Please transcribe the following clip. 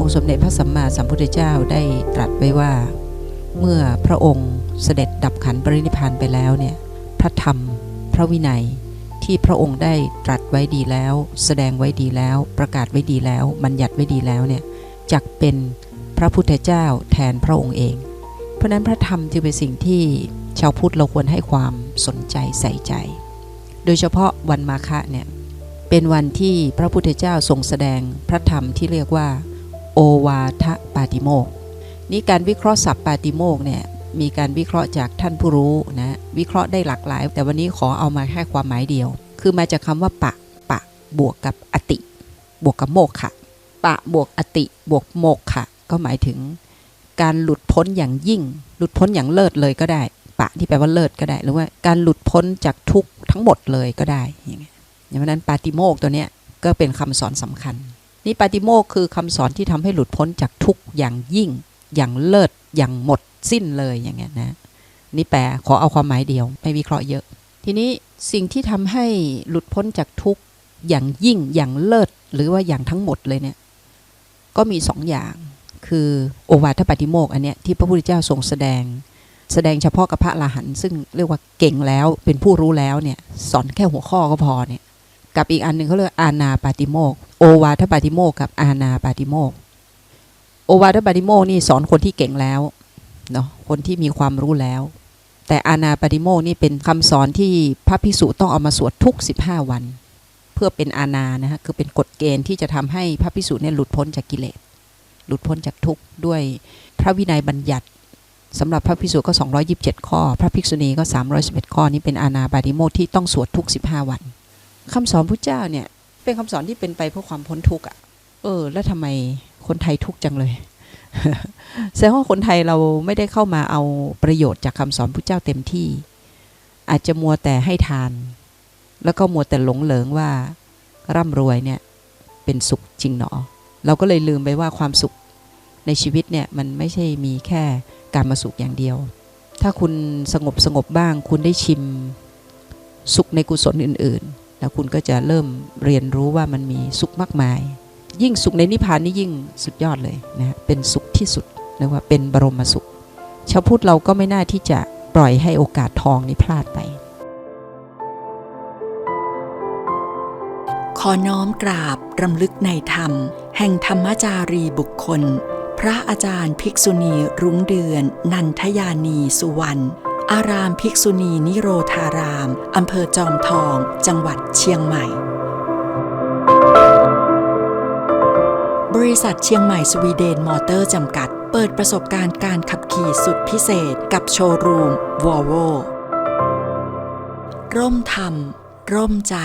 องค์สมเด็จพระสัมมาสัมพุทธเจ้าได้ตรัสไว้ว่า เมื่อพระองค์เสด็จดับขันปรินิพานไปแล้วเนี่ยพระธรรม พระวินัยที่พระองค์ได้ตรัสไว้ดีแล้ว แสดงไว้ดีแล้ว ประกาศไว้ดีแล้ว บัญญัติไว้ดีแล้วเนี่ยจักเป็นพระพุทธเจ้าแทนพระองค์เอง เพราะฉะนั้นพระธรรมจึงเป็นสิ่งที่ชาวพุทธเราควรให้ความสนใจใส่ใจ โดยเฉพาะวันมาฆะเนี่ยเป็นวันที่พระพุทธเจ้าทรงแสดงพระธรรมที่เรียกว่า โอวาทปาติโมกนี่การวิเคราะห์ศัพท์ปาติโมกเนี่ยมีการวิเคราะห์จากท่านผู้รู้นะวิเคราะห์ได้หลากหลาย แต่วันนี้ขอเอามาแค่ความหมายเดียว คือมาจากคำว่าปะปะบวกกับอติ บวกกับโมกขะปะบวกอติบวกโมกขะก็หมายถึง การหลุดพ้นอย่างยิ่ง หลุดพ้นอย่างเลิศเลยก็ได้ ปะที่แปลว่าเลิศก็ได้ หรือว่าการหลุดพ้นจากทุกทั้งหมดเลยก็ได้อย่างเงี้ยอย่างนั้นปาติโมกตัวเนี้ยก็เป็นคำสอนสำคัญ นี่ปาติโมกคือคำสอนที่ทำให้หลุดพ้นจากทุกอย่างยิ่ง อย่างเลิศอย่างหมดสิ้นเลยอย่างเงี้ยนะ นี่แปลขอเอาความหมายเดียว ไม่วิเคราะห์เยอะ ทีนี้สิ่งที่ทำให้หลุดพ้นจากทุกอย่างยิ่งอย่างเลิศหรือว่าอย่างทั้งหมดเลยเนี่ย ก็มีสองอย่างคือโอวาทปาติโมกอันเนี้ยที่พระพุทธเจ้าทรงแสดง แสดงเฉพาะกับพระอรหันซึ่งเรียกว่าเก่งแล้วเป็นผู้รู้แล้วเนี่ย สอนแค่หัวข้อก็พอเนี่ย กับอีกอันหนึ่งเขาเรียกอาณาปาติโมกโอวาทปาติโมกกับอาณาปาติโมกโอวาทปาติโมกนี่สอนคนที่เก่งแล้วเนาะคนที่มีความรู้แล้ว แต่อาณาปาติโมกนี่เป็นคำสอนที่พระภิกษุต้องเอามาสวดทุก 15 วัน เพื่อเป็นอาณานะฮะคือเป็นกฎเกณฑ์ที่จะทำให้พระภิกษุเนี่ยหลุดพ้นจากกิเลสหลุดพ้นจากทุกข์ด้วยพระวินัยบัญญัติสำหรับพระภิกษุก็ 227 ข้อ พระภิกษุณีก็ 311 ข้อนี้เป็นอาณาบาติโมกที่ต้องสวดทุก 15 วัน คำสอนพระเจ้าเนี่ย เป็นคำสอนที่เป็นไปเพื่อความพ้นทุกข์อะ เออ แล้วทำไมคนไทยทุกข์จังเลยแสดงว่าคนไทยเราไม่ได้เข้ามาเอาประโยชน์จากคำสอนพระเจ้าเต็มที่ อาจจะมัวแต่ให้ทาน แล้วก็มัวแต่หลงเหลิงว่า ร่ำรวยเนี่ย เป็นสุขจริงหนอ เราก็เลยลืมไปว่าความสุขในชีวิตเนี่ยมันไม่ใช่มีแค่การมาสุขอย่างเดียว ถ้าคุณสงบสงบบ้าง คุณได้ชิมสุขในกุศลอื่น ๆ แล้วคุณก็จะเริ่มเรียนรู้ว่ามันมีสุขมากมาย ยิ่งสุขในนิพพานนี่ยิ่งสุดยอดเลยนะเป็นสุขที่สุดเรียกว่าเป็นบรมสุข ชาวพุทธเราก็ไม่น่าที่จะปล่อยให้โอกาสทองนี้พลาดไป ขอน้อมกราบรำลึกในธรรม แห่งธรรมจารีบุคคล พระอาจารย์ภิกษุณีรุ้งเดือน นันทยานีสุวรรณ อารามภิกษุณีนิโรธาราม อำเภอจอมทอง จังหวัดเชียงใหม่ บริษัทเชียงใหม่สวีเดนมอเตอร์จำกัด เปิดประสบการณ์การขับขี่สุดพิเศษกับโชว์รูมวอลโวร่มธรรม ร่มใจ